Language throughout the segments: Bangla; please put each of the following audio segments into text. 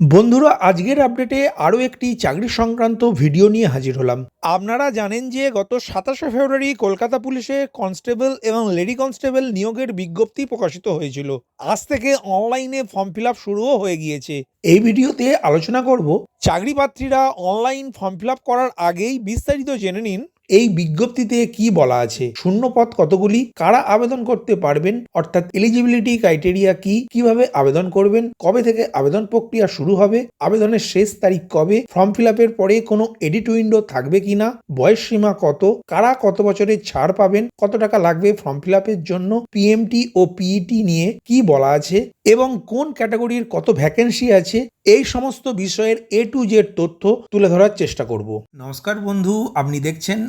বন্ধুরা, আজকের আপডেটে আরও একটি চাকরি সংক্রান্ত ভিডিও নিয়ে হাজির হলাম। আপনারা জানেন যে গত সাতাশে ফেব্রুয়ারি কলকাতা পুলিশে কনস্টেবল এবং লেডি কনস্টেবল নিয়োগের বিজ্ঞপ্তি প্রকাশিত হয়েছিল। আজ থেকে অনলাইনে ফর্ম ফিল আপ শুরুও হয়ে গিয়েছে। এই ভিডিওতে আলোচনা করব, চাকরি প্রার্থীরা অনলাইন ফর্ম ফিল আপ করার আগেই বিস্তারিত জেনে নিন এই বিজ্ঞপ্তিতে কি বলা আছে? শূন্য পদ কতগুলি? কারা আবেদন করতে পারবেন? অর্থাৎ এলিজিবিলিটি ক্রাইটেরিয়া কি? কীভাবে আবেদন করবেন? কবে থেকে আবেদন প্রক্রিয়া শুরু হবে? আবেদনের শেষ তারিখ কবে? ফর্ম ফিল আপের পরে কোনো এডিট উইন্ডো থাকবে কিনা? বয়স সীমা কত? কারা কত বছরের ছাড় পাবেন? কত টাকা লাগবে ফর্ম ফিল আপের জন্য? পিএমটি ও পিইটি নিয়ে কি বলা আছে? এবং কোন ক্যাটাগরির কত ভ্যাকেন্সি আছে? এই সমস্ত বিষয়ের এ টু জেড তথ্য তুলে ধরার চেষ্টা করব। নমস্কার বন্ধু, আপনি দেখছেন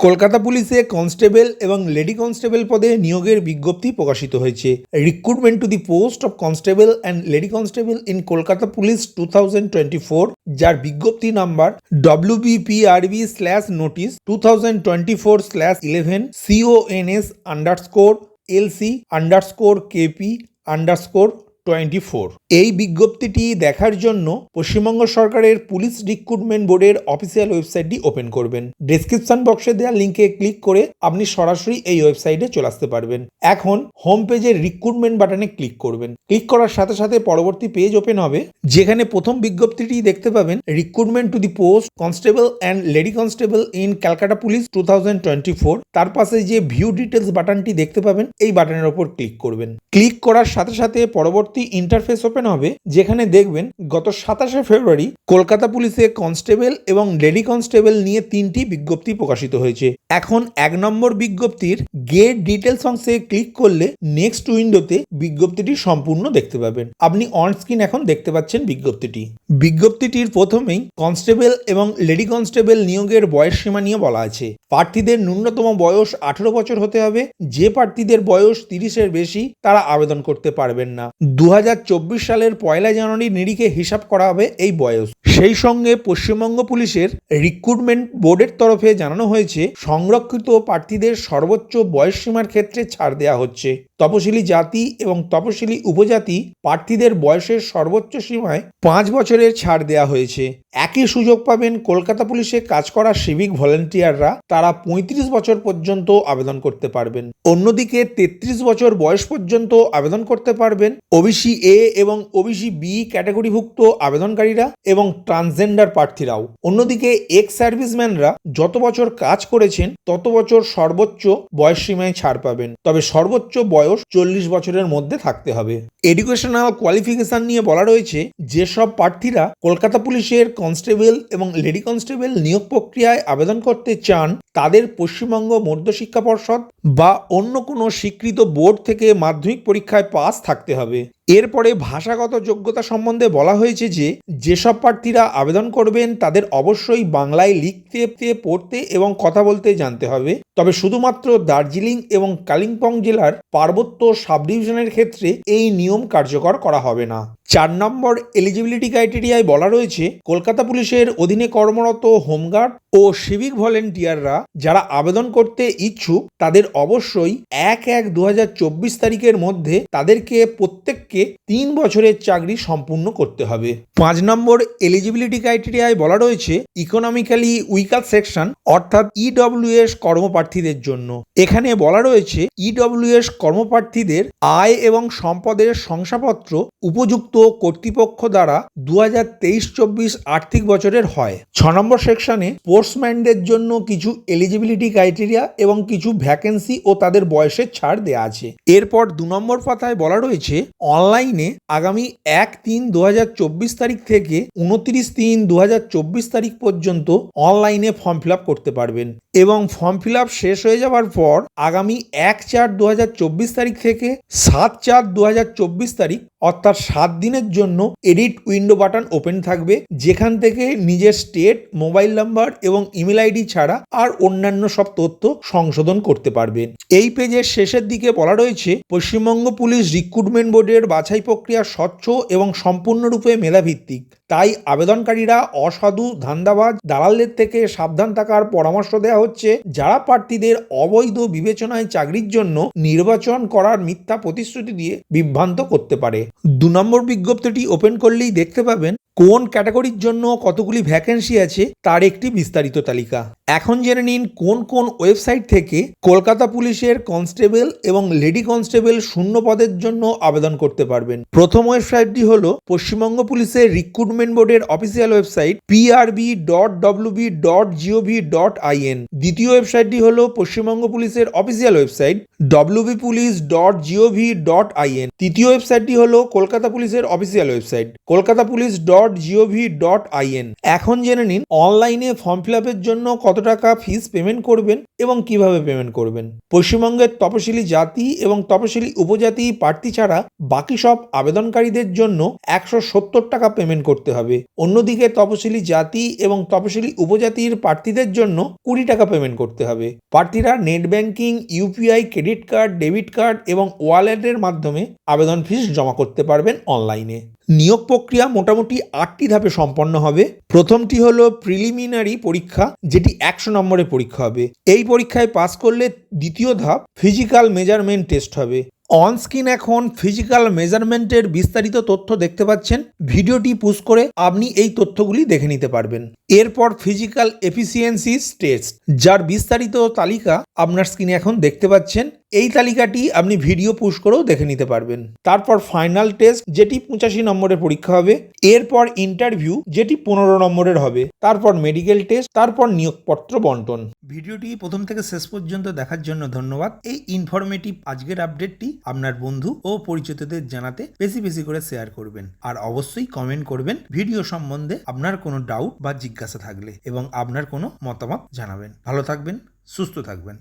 কলকাতা পুলিশে কনস্টেবল এবং লেডি কনস্টেবল পদে নিয়োগের বিজ্ঞপ্তি প্রকাশিত হয়েছে। Recruitment to the post of constable and lady constable in Kolkata police two thousand twenty four যার বিজ্ঞপ্তি number WBPRB slash notice two thousand twenty four slash eleven CONS underscore LC underscore KP underscore twenty four. এই বিজ্ঞপ্তিটি দেখার জন্য পশ্চিমবঙ্গ সরকারের পুলিশ রিক্রুটমেন্ট বোর্ডের অফিসিয়াল ওয়েবসাইটটি ওপেন করবেন। ডেসক্রিপশন বক্সে দেওয়া লিঙ্কে ক্লিক করে আপনি সরাসরি এই ওয়েবসাইটে চলে আসতে পারবেন। এখন হোম পেজের রিক্রুটমেন্ট বাটনে ক্লিক করবেন। ক্লিক করার সাথে সাথে পরবর্তী পেজ ওপেন হবে, যেখানে প্রথম বিজ্ঞপ্তিটি দেখতে পাবেন, recruitment to the post constable and lady constable in Calcutta police two thousand twenty four. তার পাশে যে ভিউ ডিটেলস বাটনটি দেখতে পাবেন, এই বাটনের ওপর ক্লিক করবেন। ক্লিক করার সাথে সাথে পরবর্তী ইন্টারফেস ওপেন হবে, যেখানে দেখবেন গত সাতাশে ফেব্রুয়ারি কলকাতা পুলিশে কনস্টেবল এবং লেডি কনস্টেবল নিয়ে তিনটি বিজ্ঞপ্তি প্রকাশিত হয়েছে। এখন এক নম্বর বিজ্ঞপ্তির গেট ডিটেলস অংশে ক্লিক করলে নেক্সট উইন্ডোতে বিজ্ঞপ্তিটি সম্পূর্ণ দেখতে পাবেন। আপনি অন স্ক্রিন এখন দেখতে পাচ্ছেন বিজ্ঞপ্তিটি। বিজ্ঞপ্তিটির প্রথমেই কনস্টেবল এবং লেডি কনস্টেবল নিয়োগের বয়স সীমা নিয়ে বলা আছে। প্রার্থীদের ন্যূনতম বয়স আঠেরো বছর হতে হবে। যে প্রার্থীদের বয়স তিরিশের বেশি, তারা আবেদন করতে পারবেন না। দু সালের পয়লা জানুয়ারি নিরিখে হিসাব করা হবে এই বয়স। সেই সঙ্গে পশ্চিমবঙ্গ পুলিশের রিক্রুটমেন্ট বোর্ডের তরফে জানানো হয়েছে, সংরক্ষিত প্রার্থীদের সর্বোচ্চ বয়স সীমার ক্ষেত্রে ছাড় দেওয়া হচ্ছে। তপশিলি জাতি এবং তপশিলি উপজাতি প্রার্থীদের বয়সের সর্বোচ্চ সীমায় পাঁচ বছরের ছাড় দেওয়া হয়েছে। একই সুযোগ পাবেন কলকাতা পুলিশে কাজ করা সিভিক ভলেন্টিয়াররা তারা পঁয়ত্রিশ বছর পর্যন্ত আবেদন করতে পারবেন। অন্যদিকে তেত্রিশ বছর বয়স পর্যন্ত আবেদন করতে পারবেন। ওবিসি এ এবং ওবিসি বি ক্যাটাগরিভুক্ত আবেদনকারীরা এবং ট্রান্সজেন্ডার প্রার্থীরাও। অন্যদিকে এক্স সার্ভিসম্যানরা যত বছর কাজ করেছেন, তত বছর সর্বোচ্চ বয়স সীমায় ছাড় পাবেন। তবে সর্বোচ্চ বয়স চল্লিশ বছরের মধ্যে থাকতে হবে। এডুকেশনাল কোয়ালিফিকেশন নিয়ে বলা রয়েছে, যেসব প্রার্থীরা কলকাতা পুলিশের কনস্টেবল এবং লেডি কনস্টেবল নিয়োগ প্রক্রিয়ায় আবেদন করতে চান, তাদের পশ্চিমবঙ্গ মধ্যশিক্ষা পর্ষদ বা অন্য কোনো স্বীকৃত বোর্ড থেকে মাধ্যমিক পরীক্ষায় পাস থাকতে হবে। এরপরে ভাষাগত যোগ্যতা সম্বন্ধে বলা হয়েছে যে, যেসব প্রার্থীরা আবেদন করবেন তাদের অবশ্যই বাংলায় লিখতে, পড়তে এবং কথা বলতে জানতে হবে। তবে শুধুমাত্র দার্জিলিং এবং কালিম্পং জেলার পার্বত্য সাব ডিভিশনের ক্ষেত্রে এই নিয়ম কার্যকর করা হবে না। চার নম্বর এলিজিবিলিটি ক্রাইটেরিয়ায় বলা রয়েছে, কলকাতা পুলিশের অধীনে কর্মরত হোমগার্ড ও সিভিক ভলেন্টিয়াররা যারা আবেদন করতে ইচ্ছুক, তাদের অবশ্যই এক এক দু তারিখের মধ্যে তাদেরকে প্রত্যেককে তিন বছরের চাকরি সম্পূর্ণ করতে হবে। পাঁচ নম্বর এলিজিবিলিটি ক্রাইটেরিয়ায় বলা রয়েছে ইকোনমিক্যালি উইকার সেকশন অর্থাৎ ইডব্লিউএস কর্মপ্রার্থীদের জন্য। এখানে বলা রয়েছে ইডব্লিউএস কর্মপ্রার্থীদের আয় এবং সম্পদের শংসাপত্র উপযুক্ত কর্তৃপক্ষ দ্বারা দু হাজার তেইশ চব্বিশ আর্থিক বছরের হয়। ছ নম্বর সেকশনে স্পোর্টসম্যানদের জন্য কিছু এলিজিবিলিটি ক্রাইটেরিয়া এবং কিছু ভ্যাকেন্সি ও তাদের বয়সের ছাড় দেওয়া আছে। এরপর দু নম্বর পাতায় বলা রয়েছে অনলাইনে আগামী এক তিন দু তারিখ থেকে উনত্রিশ তিন দু তারিখ পর্যন্ত অনলাইনে ফর্ম ফিল করতে পারবেন। এবং ফর্ম ফিল শেষ হয়ে যাওয়ার পর আগামী এক চার দু তারিখ থেকে সাত চার দু তারিখ অর্থাৎ সাত দিনের জন্য এডিট উইন্ডো বাটন ওপেন থাকবে, যেখান থেকে নিজের স্টেট, মোবাইল নাম্বার এবং ইমেল আইডি ছাড়া আর অন্যান্য সব তথ্য সংশোধন করতে পারবেন এই পেজের শেষের দিকে বলা রয়েছে, পশ্চিমবঙ্গ পুলিশ রিক্রুটমেন্ট বোর্ডের বাছাই প্রক্রিয়া স্বচ্ছ এবং সম্পূর্ণরূপে মেধাভিত্তিক তাই আবেদনকারীরা অসাধু, ধান্দাবাজ, দালালদের থেকে সাবধান থাকার পরামর্শ দেওয়া হচ্ছে। যারা প্রার্থীদের অবৈধ বিবেচনায় চাকরির জন্য নির্বাচন করার মিথ্যা প্রতিশ্রুতি দিয়ে বিভ্রান্ত করতে পারে। দু নম্বর বিজ্ঞপ্তিটি ওপেন করলেই দেখতে পাবেন কোন ক্যাটাগরির জন্য কতগুলি ভ্যাকেন্সি আছে তার একটি বিস্তারিত তালিকা। এখন জেনে নিন কোন কোন ওয়েবসাইট থেকে কলকাতা পুলিশের কনস্টেবল এবং লেডি কনস্টেবল শূন্য পদের জন্য আবেদন করতে পারবেন। প্রথম ওয়েবসাইটটি হল পশ্চিমবঙ্গ পুলিশের রিক্রুটমেন্ট বোর্ডের official website PRB dot WB dot GOV dot IN দ্বিতীয় ওয়েবসাইটটি হল পশ্চিমবঙ্গ পুলিশের official website WB police dot GOV dot IN তৃতীয় ওয়েবসাইটটি হল কলকাতা পুলিশের official website. Kolkata police dot GOV dot IN এখন জেনে নিন, অনলাইনে ফর্ম ফিল আপের জন্য কত টাকা ফিস পেমেন্ট করবেন এবং কীভাবে পেমেন্ট করবেন। পশ্চিমবঙ্গের তপশিলি জাতি এবং তপশিলি উপজাতি প্রার্থী ছাড়া বাকি সব আবেদনকারীদের জন্য একশো সত্তর টাকা পেমেন্ট করতে হবে। অন্যদিকে তপশিলি জাতি এবং তপশিলি উপজাতির প্রার্থীদের জন্য কুড়ি টাকা পেমেন্ট করতে হবে। প্রার্থীরা net banking UPI credit card debit card এবং ওয়ালেটের মাধ্যমে আবেদন ফিস জমা করতে পারবেন অনলাইনে নিয়োগ প্রক্রিয়া মোটামুটি আটটি ধাপে সম্পন্ন হবে। প্রথমটি হলো প্রিলিমিনারি পরীক্ষা, যেটি একশো নম্বরের পরীক্ষা হবে। এই পরীক্ষায় পাস করলে দ্বিতীয় ধাপ ফিজিক্যাল মেজারমেন্ট টেস্ট হবে। অন স্ক্রিন এখন ফিজিক্যাল মেজারমেন্টের বিস্তারিত তথ্য দেখতে পাচ্ছেন। ভিডিওটি পুশ করে আপনি এই তথ্যগুলি দেখে নিতে পারবেন। এরপর ফিজিক্যাল এফিসিয়েন্সি টেস্ট যার বিস্তারিত তালিকা আপনার স্ক্রিনে এখন দেখতে পাচ্ছেন। এই তালিকাটি আপনি ভিডিও পুশ করেও দেখে নিতে পারবেন। তারপর ফাইনাল টেস্ট যেটি পঁচাশি নম্বরের পরীক্ষা হবে। এরপর ইন্টারভিউ যেটি পনেরো নম্বরের হবে। তারপর মেডিকেল টেস্ট তারপর নিয়োগপত্র বন্টন। ভিডিওটি প্রথম থেকে শেষ পর্যন্ত দেখার জন্য ধন্যবাদ। এই ইনফরমেটিভ আজকের আপডেটটি আপনার বন্ধু ও পরিচিতদের জানাতে বেশি বেশি করে শেয়ার করবেন। আর অবশ্যই কমেন্ট করবেন ভিডিও সম্বন্ধে আপনার কোনো ডাউট বা জিজ্ঞাসা থাকলে এবং আপনার কোনো মতামত জানাবেন। ভালো থাকবেন, সুস্থ থাকবেন।